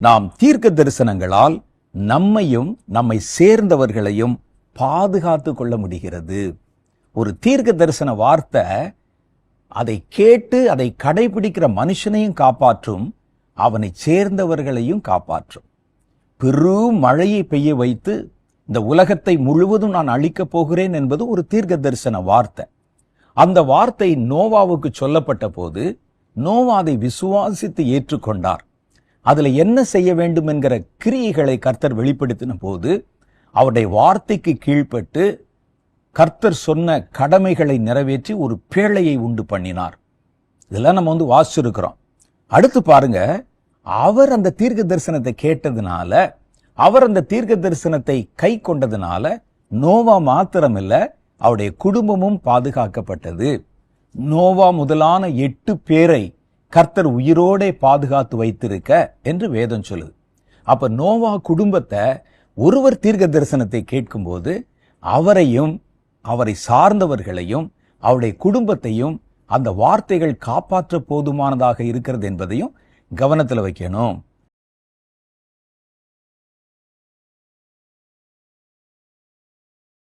நாம் தீர்க்க தரிசனங்களால் நம்மையும் நம்மை சேர்ந்தவர்களையும் பாதுகாத்து கொள்ள முடிகிறது. ஒரு தீர்க்க தரிசன வார்த்தை அதை கேட்டு அதை கடைபிடிக்கிற மனுஷனையும் காப்பாற்றும் அவனை சேர்ந்தவர்களையும் காப்பாற்றும். பெரும் மழையை பெய்ய வைத்து இந்த உலகத்தை முழுவதும் நான் அழிக்கப் போகிறேன் என்பது ஒரு தீர்க்க தரிசன வார்த்தை. அந்த வார்த்தை நோவாவுக்கு சொல்லப்பட்ட போது நோவா அதை விசுவாசித்து ஏற்றுக்கொண்டார். அதில் என்ன செய்ய வேண்டும் என்கிற கிரியைகளை கர்த்தர் வெளிப்படுத்தின போது அவருடைய வார்த்தைக்கு கீழ்ப்பட்டு கர்த்தர் சொன்ன கடமைகளை நிறைவேற்றி ஒரு பேழையை உண்டு பண்ணினார். இதெல்லாம் நம்ம வந்து வாசிச்சிருக்கிறோம். அடுத்து பாருங்க அவர் அந்த தீர்க்க தரிசனத்தை கேட்டதுனால அவர் அந்த தீர்க்க தரிசனத்தை கை கொண்டதுனால நோவா மாத்திரமில்ல அவருடைய குடும்பமும் பாதுகாக்கப்பட்டது. நோவா முதலான எட்டு பேரை கர்த்தர் உயிரோடே பாதுகாத்து வைத்திருக்க என்று வேதம் சொல்லுது. அப்ப நோவா குடும்பத்தை ஒருவர் தீர்க்க தரிசனத்தை கேட்கும்போது அவரையும் அவரை சார்ந்தவர்களையும் அவருடைய குடும்பத்தையும் அந்த வார்த்தைகள் காப்பாற்ற போதுமானதாக இருக்கிறது என்பதையும் கவனத்தில் வைக்கணும்.